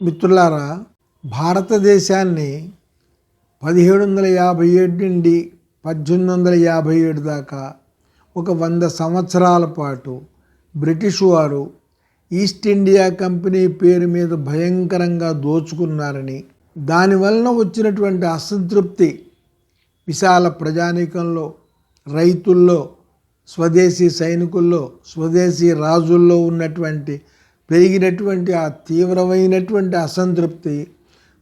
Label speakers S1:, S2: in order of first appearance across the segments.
S1: మిత్రులారా భారతదేశాన్ని పదిహేడు వందల యాభై ఏడు నుండి పద్దెనిమిది వందల యాభై ఏడు దాకా ఒక వంద సంవత్సరాల పాటు బ్రిటిష్ వారు ఈస్ట్ ఇండియా కంపెనీ పేరు మీద భయంకరంగా దోచుకున్నారని దానివలన వచ్చినటువంటి అసంతృప్తి విశాల ప్రజానీకంలో రైతుల్లో స్వదేశీ సైనికుల్లో స్వదేశీ రాజుల్లో ఉన్నటువంటి పెరిగినటువంటి ఆ తీవ్రమైనటువంటి అసంతృప్తి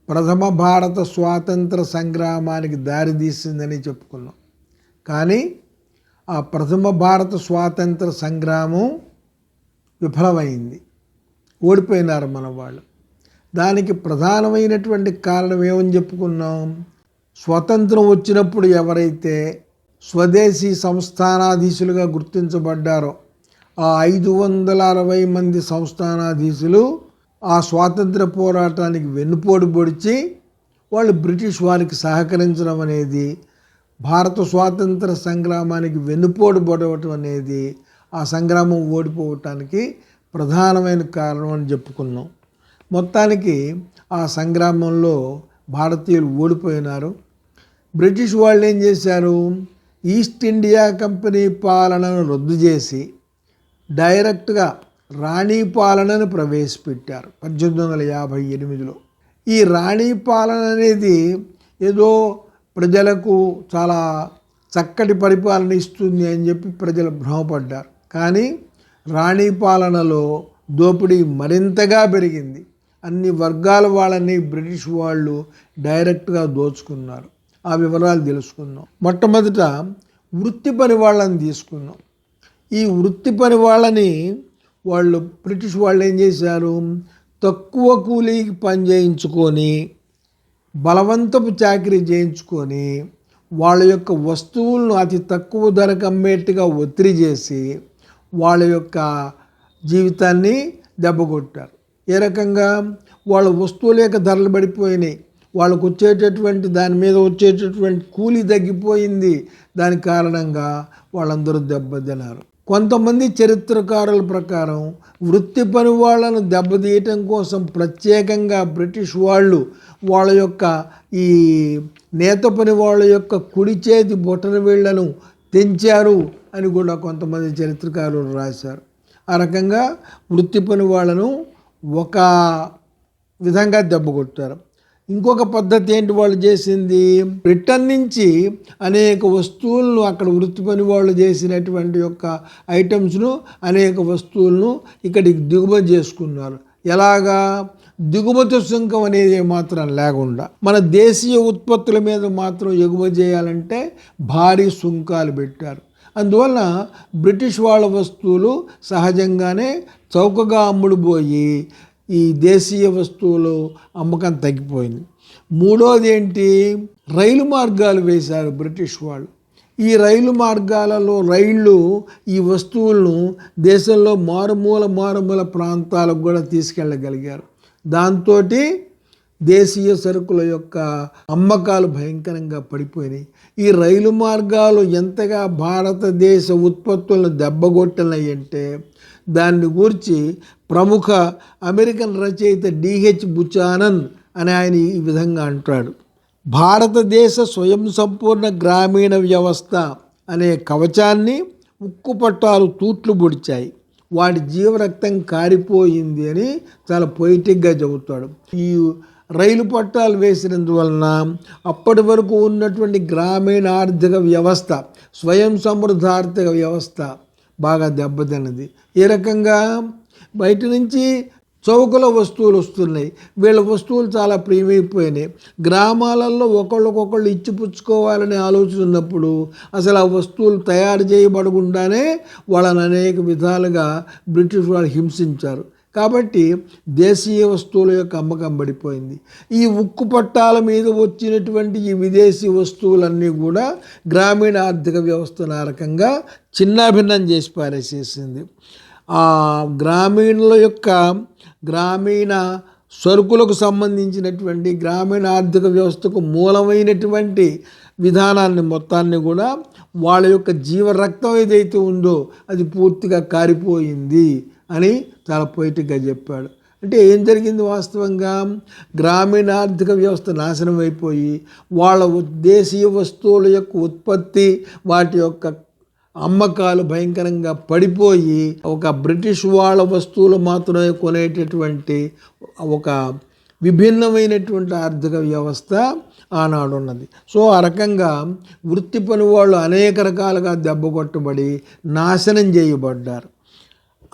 S1: ప్రథమ భారత స్వాతంత్ర సంగ్రామానికి దారితీసిందని చెప్పుకున్నాం. కానీ ఆ ప్రథమ భారత స్వాతంత్ర సంగ్రామం విఫలమైంది. ఓడిపోయినారు మన వాళ్ళు. దానికి ప్రధానమైనటువంటి కారణం ఏమని చెప్పుకున్నాం? స్వతంత్రం వచ్చినప్పుడు ఎవరైతే స్వదేశీ సంస్థానాధీశులుగా గుర్తించబడ్డారో ఆ ఐదు వందల అరవై మంది సంస్థానాధీశులు ఆ స్వాతంత్ర పోరాటానికి వెన్నుపోటు పొడిచి వాళ్ళు బ్రిటిష్ వారికి సహకరించడం అనేది భారత స్వాతంత్ర సంగ్రామానికి వెన్నుపోటు పొడవటం అనేది ఆ సంగ్రామం ఓడిపోవటానికి ప్రధానమైన కారణం అని చెప్పుకున్నాం. మొత్తానికి ఆ సంగ్రామంలో భారతీయులు ఓడిపోయినారు. బ్రిటిష్ వాళ్ళు ఏం చేశారు? ఈస్ట్ ఇండియా కంపెనీ పాలనను రద్దు చేసి డైరెక్ట్గా రాణి పాలనను ప్రవేశపెట్టారు. పద్దెనిమిది వందల యాభై ఎనిమిదిలో. ఈ రాణి పాలన అనేది ఏదో ప్రజలకు చాలా చక్కటి పరిపాలన ఇస్తుంది అని చెప్పి ప్రజలు భ్రమపడ్డారు. కానీ రాణి పాలనలో దోపిడీ మరింతగా పెరిగింది. అన్ని వర్గాల వాళ్ళని బ్రిటిష్ వాళ్ళు డైరెక్ట్గా దోచుకున్నారు. ఆ వివరాలు తెలుసుకుందాం. మొట్టమొదట వృత్తి పని వాళ్ళని తీసుకున్నాం ఈ వృత్తి పని వాళ్ళని వాళ్ళు బ్రిటిష్ వాళ్ళు ఏం చేశారు? తక్కువ కూలీకి పని చేయించుకొని బలవంతపు చాకరీ చేయించుకొని వాళ్ళ యొక్క వస్తువులను అతి తక్కువ ధరకు అమ్మేట్టుగా ఒత్తిడి చేసి వాళ్ళ యొక్క జీవితాన్ని దెబ్బకొట్టారు. ఏ రకంగా? వాళ్ళ వస్తువుల యొక్క ధరలు పడిపోయినాయి. వాళ్ళకు వచ్చేటటువంటి దాని మీద వచ్చేటటువంటి కూలీ తగ్గిపోయింది. దాని కారణంగా వాళ్ళందరూ దెబ్బతిన్నారు. కొంతమంది చరిత్రకారుల ప్రకారం వృత్తి పని వాళ్ళను దెబ్బతీయటం కోసం ప్రత్యేకంగా బ్రిటిష్ వాళ్ళు వాళ్ళ యొక్క ఈ నేత పని వాళ్ళ యొక్క కుడి చేతి బొటన వీళ్ళను తెంచారు అని కూడా కొంతమంది చరిత్రకారులు రాశారు. ఆ రకంగా వృత్తి పని వాళ్ళను ఒక విధంగా దెబ్బ కొట్టారు. ఇంకొక పద్ధతి ఏంటి వాళ్ళు చేసింది? బ్రిటన్ నుంచి అనేక వస్తువులను అక్కడ వృత్తి పని వాళ్ళు చేసినటువంటి యొక్క ఐటమ్స్ను అనేక వస్తువులను ఇక్కడికి దిగుమతి చేసుకున్నారు. ఎలాగా? దిగుమతి సుంకం అనేది మాత్రం లేకుండా మన దేశీయ ఉత్పత్తుల మీద మాత్రం ఎగుమతి చేయాలంటే భారీ సుంకాలు పెట్టారు. అందువల్ల బ్రిటిష్ వాళ్ళ వస్తువులు సహజంగానే చౌకగా అమ్ముడుపోయి ఈ దేశీయ వస్తువులు అమ్మకం తగ్గిపోయింది. మూడోది ఏంటి రైలు మార్గాలు వేశారు బ్రిటిష్ వాళ్ళు. ఈ రైలు మార్గాలలో రైళ్ళు ఈ వస్తువులను దేశంలో మారుమూల మారుమూల ప్రాంతాలకు కూడా తీసుకెళ్ళగలిగారు. దాంతో దేశీయ సరుకుల యొక్క అమ్మకాలు భయంకరంగా పడిపోయినాయి. ఈ రైలు మార్గాలు ఎంతగా భారతదేశ ఉత్పత్తులను దెబ్బగొట్టినాయంటే దాన్ని గూర్చి ప్రముఖ అమెరికన్ రచయిత డిహెచ్ బుచానన్ అని ఆయన ఈ విధంగా అంటాడు. భారతదేశ స్వయం సంపూర్ణ గ్రామీణ వ్యవస్థ అనే కవచాన్ని ఉక్కు పట్టాలు తూట్లు పొడిచాయి. వాడి జీవరక్తం కారిపోయింది అని చాలా పొయిటిక్గా చెబుతాడు. ఈ రైలు పట్టాలు వేసినందువలన అప్పటి వరకు ఉన్నటువంటి గ్రామీణ ఆర్థిక వ్యవస్థ స్వయం సమృద్ధ ఆర్థిక వ్యవస్థ బాగా దెబ్బతిన్నది. ఏ రకంగా బయట నుంచి చౌకల వస్తువులు వస్తున్నాయి. వీళ్ళ వస్తువులు చాలా ప్రియమైపోయినాయి. గ్రామాలలో ఒకళ్ళకొకళ్ళు ఇచ్చిపుచ్చుకోవాలనే ఆలోచన ఉన్నప్పుడు అసలు ఆ వస్తువులు తయారు చేయబడకుండానే వాళ్ళని అనేక విధాలుగా బ్రిటిష్ వాళ్ళు హింసించారు. కాబట్టి దేశీయ వస్తువుల యొక్క అమ్మకం పడిపోయింది. ఈ ఉక్కు పట్టాల మీద వచ్చినటువంటి ఈ విదేశీ వస్తువులన్నీ కూడా గ్రామీణ ఆర్థిక వ్యవస్థను ఆ రకంగా చిన్నాభిన్నం చేసి పారేసేసింది. గ్రామీణుల యొక్క గ్రామీణ సరుకులకు సంబంధించినటువంటి గ్రామీణ ఆర్థిక వ్యవస్థకు మూలమైనటువంటి విధానాన్ని మొత్తాన్ని కూడా వాళ్ళ యొక్క జీవరక్తం ఏదైతే ఉందో అది పూర్తిగా కారిపోయింది అని చాలా పోయిటిక్గా చెప్పాడు. అంటే ఏం జరిగింది వాస్తవంగా? గ్రామీణ ఆర్థిక వ్యవస్థ నాశనం అయిపోయి వాళ్ళ దేశీయ వస్తువుల యొక్క ఉత్పత్తి వాటి యొక్క అమ్మకాలు భయంకరంగా పడిపోయి ఒక బ్రిటిష్ వాళ్ళ వస్తువులు మాత్రమే కొనేటటువంటి ఒక విభిన్నమైనటువంటి ఆర్థిక వ్యవస్థ ఆనాడు ఉన్నది సో ఆ రకంగా వృత్తి పని వాళ్ళు అనేక రకాలుగా దెబ్బ కొట్టబడి నాశనం చేయబడ్డారు.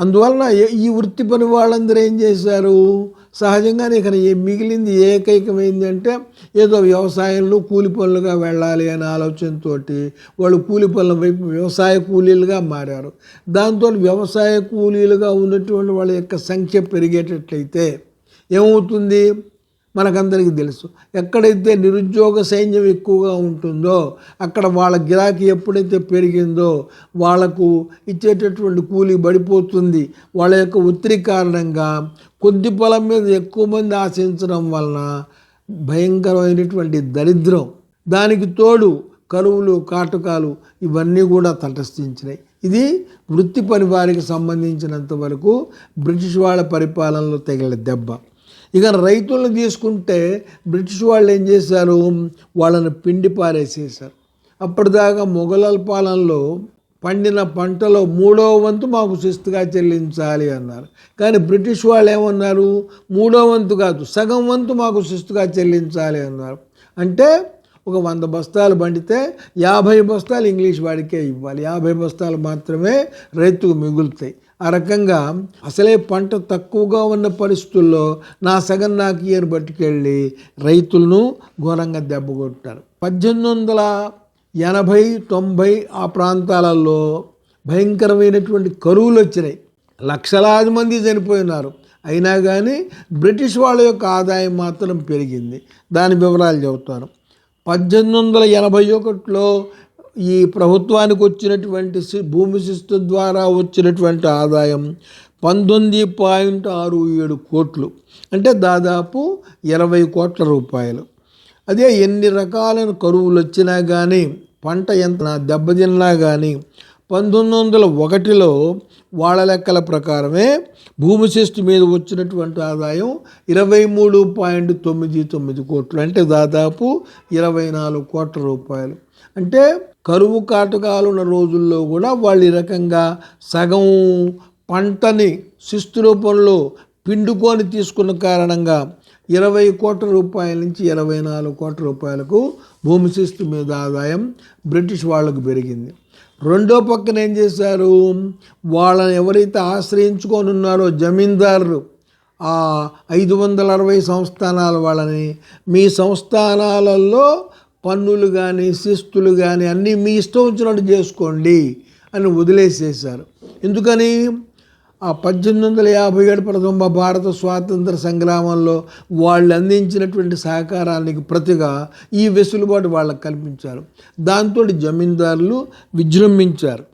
S1: అందువలన ఈ వృత్తి పని వాళ్ళందరూ ఏం చేశారు? సహజంగానే ఇక్కడ ఏ- మిగిలింది ఏకైకమైంది అంటే ఏదో వ్యవసాయంలో కూలి పనులుగా వెళ్ళాలి అనే ఆలోచనతోటి వాళ్ళు కూలి పనుల వైపు వ్యవసాయ కూలీలుగా మారారు. దాంతో వ్యవసాయ కూలీలుగా ఉన్నటువంటి వాళ్ళ యొక్క సంఖ్య పెరిగేటట్లయితే ఏమవుతుంది? మనకందరికీ తెలుసు. ఎక్కడైతే నిరుద్యోగ సైన్యం ఎక్కువగా ఉంటుందో అక్కడ వాళ్ళ గిరాకీ ఎప్పుడైతే పెరిగిందో వాళ్ళకు ఇచ్చేటటువంటి కూలీ పడిపోతుంది వాళ్ళ యొక్క ఒత్తిడి కారణంగా కొద్ది పొలం మీద ఎక్కువ మంది ఆశించడం వలన భయంకరమైనటువంటి దరిద్రం. దానికి తోడు కరువులు కాటకాలు ఇవన్నీ కూడా తటస్థించినాయి. ఇది వృత్తి పని వారికి సంబంధించినంత వరకు బ్రిటిష్ వాళ్ళ పరిపాలనలో తగిలిన దెబ్బ. ఇక రైతులను తీసుకుంటే బ్రిటిష్ వాళ్ళు ఏం చేశారు? వాళ్ళని పిండి పారేసేశారు. అప్పటిదాకా మొఘలాల పాలనలో పండిన పంటలో మూడో వంతు మాకు శిస్తుగా చెల్లించాలి అన్నారు. కానీ బ్రిటిష్ వాళ్ళు ఏమన్నారు? మూడో వంతు కాదు సగం వంతు మాకు శిస్తుగా చెల్లించాలి అన్నారు. అంటే ఒక వంద బస్తాలు పండితే యాభై బస్తాలు ఇంగ్లీష్ వాడికే ఇవ్వాలి. యాభై బస్తాలు మాత్రమే రైతుకు మిగులుతాయి. ఆ రకంగా అసలే పంట తక్కువగా ఉన్న పరిస్థితుల్లో నా సగం నాకు ఇయర్ పట్టుకెళ్ళి రైతులను ఘోరంగా దెబ్బ కొట్టారు. పద్దెనిమిది వందల ఎనభై తొంభై ఆ ప్రాంతాలలో భయంకరమైనటువంటి కరువులు వచ్చినాయి. లక్షలాది మంది చనిపోయినారు. అయినా కానీ బ్రిటిష్ వాళ్ళ యొక్క ఆదాయం మాత్రం పెరిగింది. దాని వివరాలు చెబుతాను. పద్దెనిమిది వందల ఎనభై ఒకటిలో ఈ ప్రభుత్వానికి వచ్చినటువంటి భూమి శిస్తు ద్వారా వచ్చినటువంటి ఆదాయం పంతొమ్మిది పాయింట్ ఆరు ఏడు కోట్లు. అంటే దాదాపు ఇరవై కోట్ల రూపాయలు. అదే ఎన్ని రకాలైన కరువులు వచ్చినా కానీ పంట ఎంత దెబ్బతిన్నా కానీ పంతొమ్మిది వందల ఒకటిలో వాళ్ళ లెక్కల ప్రకారమే భూమి శిస్తు మీద వచ్చినటువంటి ఆదాయం ఇరవై మూడు పాయింట్ తొమ్మిది తొమ్మిది కోట్లు. అంటే దాదాపు ఇరవై నాలుగు కోట్ల రూపాయలు. అంటే కరువు కాటకాలు ఉన్న రోజుల్లో కూడా వాళ్ళు ఈ రకంగా సగం పంటని శిస్తు రూపంలో పిండుకొని తీసుకున్న కారణంగా ఇరవై కోట్ల రూపాయల నుంచి ఇరవై నాలుగు కోట్ల రూపాయలకు భూమి శిస్తు మీద ఆదాయం బ్రిటిష్ వాళ్ళకు పెరిగింది. రెండో పక్కన ఏం చేశారు? వాళ్ళని ఎవరైతే ఆశ్రయించుకొని ఉన్నారో జమీందారులు ఆ ఐదు వందల అరవై సంస్థానాల వాళ్ళని మీ సంస్థానాలలో పన్నులు కానీ శిస్తులు కానీ అన్నీ మీ ఇష్టం వచ్చినట్టు చేసుకోండి అని వదిలేసేశారు. ఎందుకని? ఆ పద్దెనిమిది వందల యాభై ఏడు ప్రథమ భారత స్వాతంత్ర సంగ్రామంలో వాళ్ళు అందించినటువంటి సహకారానికి ప్రతిగా ఈ వెసులుబాటు వాళ్ళకి కల్పించారు. దాంతో జమీందారులు విజృంభించారు.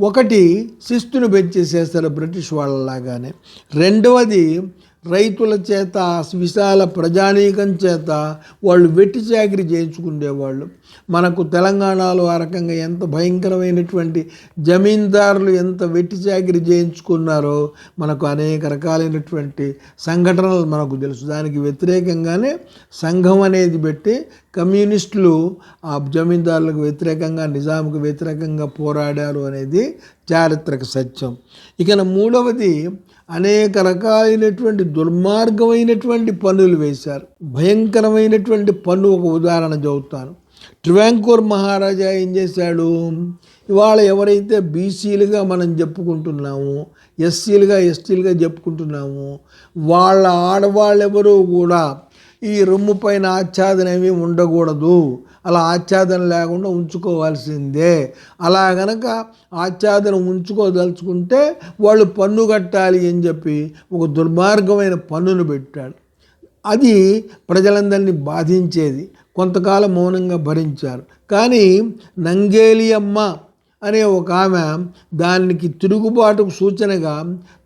S1: ఒకటి శిస్తును పెంచేసేస్తారు బ్రిటిష్ వాళ్ళలాగానే. రెండవది రైతుల చేత విశాల ప్రజానీకం చేత వాళ్ళు వెట్టి చాకిరి చేయించుకునేవాళ్ళు. మనకు తెలంగాణలో ఆ రకంగా ఎంత భయంకరమైనటువంటి జమీందారులు ఎంత వెట్టి చాకిరి చేయించుకున్నారో మనకు అనేక రకాలైనటువంటి సంఘటనలు మనకు తెలుసు. దానికి వ్యతిరేకంగానే సంఘం అనేది పెట్టి కమ్యూనిస్టులు ఆ జమీందారులకు వ్యతిరేకంగా నిజాంకు వ్యతిరేకంగా పోరాడారు అనేది చారిత్రక సత్యం. ఇక మూడవది అనేక రకాలైనటువంటి దుర్మార్గమైనటువంటి పనులు వేశారు. భయంకరమైనటువంటి పన్ను ఒక ఉదాహరణ చెబుతాను ట్రివాంకూర్ మహారాజా ఏం చేశాడు? ఇవాళ ఎవరైతే బీసీలుగా మనం చెప్పుకుంటున్నాము ఎస్సీలుగా ఎస్టీలుగా చెప్పుకుంటున్నాము వాళ్ళ ఆడవాళ్ళెవరూ కూడా ఈ రొమ్ము పైన ఆచ్ఛాదన ఏమీ ఉండకూడదు. అలా ఆచ్ఛాదన లేకుండా ఉంచుకోవాల్సిందే. అలా గనక ఆచ్ఛాదన ఉంచుకోదలుచుకుంటే వాళ్ళు పన్ను కట్టాలి అని చెప్పి ఒక దుర్మార్గమైన పన్నును పెట్టాడు. అది ప్రజలందరినీ బాధించేది. కొంతకాలం మౌనంగా భరించారు. కానీ నంగేలి అమ్మ అనే ఒక ఆమె దానికి తిరుగుబాటుకు సూచనగా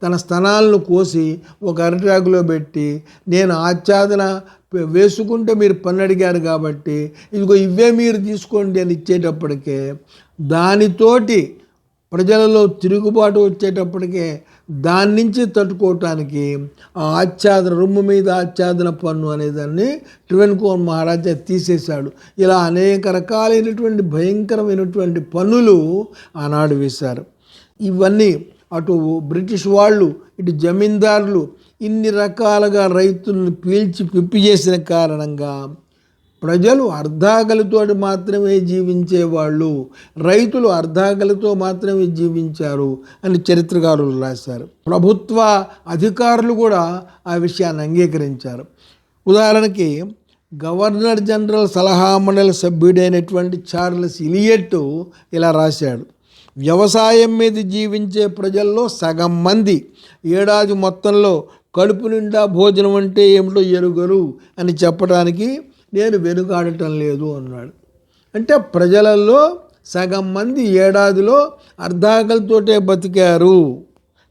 S1: తన స్తనాలను కోసి ఒక అరిటాకులో పెట్టి నేను ఆచ్ఛాదన వేసుకుంటే మీరు పన్ను అడిగారు కాబట్టి ఇదిగో ఇవే మీరు తీసుకోండి అని ఇచ్చేటప్పటికే దానితోటి ప్రజలలో తిరుగుబాటు వచ్చేటప్పటికే దాని నుంచి తట్టుకోవటానికి ఆ ఆచ్ఛాదన రొమ్ము మీద ఆచ్ఛాదన పన్ను అనేదాన్ని ట్రివెన్కోన్ మహారాజా తీసేశాడు. ఇలా అనేక రకాలైనటువంటి భయంకరమైనటువంటి పన్నులు ఆనాడు వేశారు. ఇవన్నీ అటు బ్రిటిష్ వాళ్ళు ఇటు జమీందారులు ఇన్ని రకాలుగా రైతులను పీల్చి పిప్పి చేసిన కారణంగా ప్రజలు అర్ధాకలితో మాత్రమే జీవించేవాళ్ళు రైతులు అర్ధాగలితో మాత్రమే జీవించారు అని చరిత్రకారులు రాశారు. ప్రభుత్వ అధికారులు కూడా ఆ విషయాన్ని అంగీకరించారు. ఉదాహరణకి గవర్నర్ జనరల్ సలహా మండలి సభ్యుడైనటువంటి చార్లెస్ ఇలియట్ ఇలా రాశాడు. వ్యవసాయం మీద జీవించే ప్రజల్లో సగం మంది ఏడాది మొత్తంలో కడుపు నిండా భోజనం అంటే ఏమిటో ఎరుగరు అని చెప్పడానికి నేను వెనుకాడటం లేదు అన్నాడు. అంటే ప్రజలలో సగం మంది ఏడాదిలో అర్ధాకలతోటే బతికారు.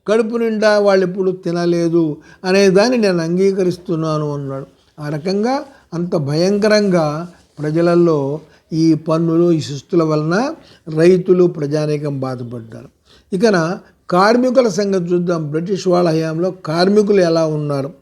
S1: కడుపు నిండా వాళ్ళు ఎప్పుడు తినలేదు అనేదాన్ని నేను అంగీకరిస్తున్నాను అన్నాడు. ఆ రకంగా అంత భయంకరంగా ప్రజలలో ఈ పన్నులు ఈ శిస్తుల వలన రైతులు ప్రజానీకం బాధపడ్డారు. ఇకన కార్మికుల సంగతి చూద్దాం. బ్రిటిష్ వాళ్ళ హయాంలో కార్మికులు ఎలా ఉన్నారు?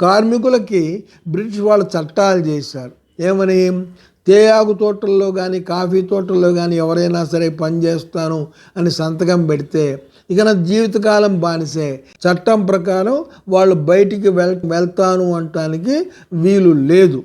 S1: కార్మికులకి బ్రిటిష్ వాళ్ళు చట్టాలు చేశారు. ఏమని? తేయాకు తోటల్లో కానీ కాఫీ తోటల్లో కానీ ఎవరైనా సరే పని చేస్తాను అని సంతకం పెడితే ఇక నా జీవితకాలం బానిసే. చట్టం ప్రకారం వాళ్ళు బయటికి వెల్ వెళ్తాను అనటానికి వీలు లేదు.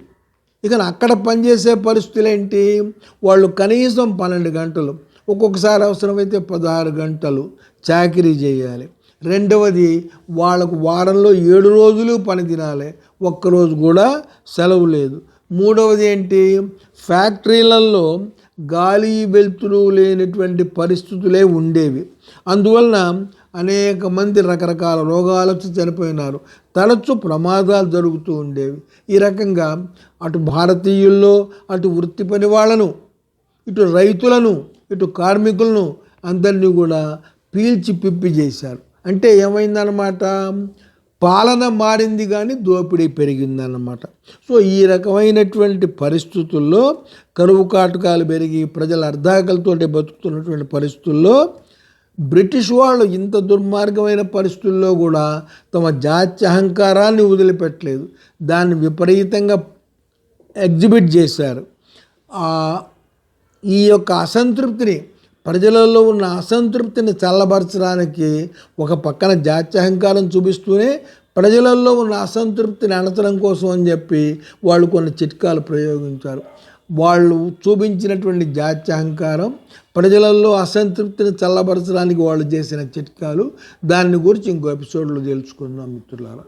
S1: ఇక అక్కడ పనిచేసే పరిస్థితులు ఏంటి వాళ్ళు కనీసం పన్నెండు గంటలు ఒక్కొక్కసారి అవసరమైతే పదహారు గంటలు చాకరీ చేయాలి. రెండవది వాళ్ళకు వారంలో ఏడు రోజులు పని తినాలి. ఒక్కరోజు కూడా సెలవు లేదు. మూడవది ఏంటి? ఫ్యాక్టరీలలో గాలి వెలుతురు లేనటువంటి పరిస్థితులే ఉండేవి. అందువలన అనేక మంది రకరకాల రోగాలతో చనిపోయినారు. తరచు ప్రమాదాలు జరుగుతూ ఉండేవి. ఈ రకంగా అటు భారతీయుల్లో అటు వృత్తి పని వాళ్ళను ఇటు రైతులను ఇటు కార్మికులను అందరినీ కూడా పీల్చి పిప్పి చేశారు. అంటే ఏమైందన్నమాట? పాలన మారింది కానీ దోపిడీ పెరిగిందన్నమాట. సో ఈ రకమైనటువంటి పరిస్థితుల్లో కరువు కాటకాలు పెరిగి ప్రజలు అర్ధాకలతో బతుకుతున్నటువంటి పరిస్థితుల్లో బ్రిటిష్ వాళ్ళు ఇంత దుర్మార్గమైన పరిస్థితుల్లో కూడా తమ జాత్య అహంకారాన్ని వదిలిపెట్టలేదు. దాన్ని విపరీతంగా ఎగ్జిబిట్ చేశారు. ఈ యొక్క అసంతృప్తిని ప్రజలలో ఉన్న అసంతృప్తిని చల్లబరచడానికి ఒక పక్కన జాత్యహంకారం చూపిస్తూనే ప్రజలలో ఉన్న అసంతృప్తిని అణచడం కోసం అని చెప్పి వాళ్ళు కొన్ని చిట్కాలు ప్రయోగించారు. వాళ్ళు చూపించినటువంటి జాత్యహంకారం ప్రజలలో అసంతృప్తిని చల్లబరచడానికి వాళ్ళు చేసిన చిట్కాలు దాని గురించి ఇంకో ఎపిసోడ్లో తెలుసుకుందాం మిత్రులారా.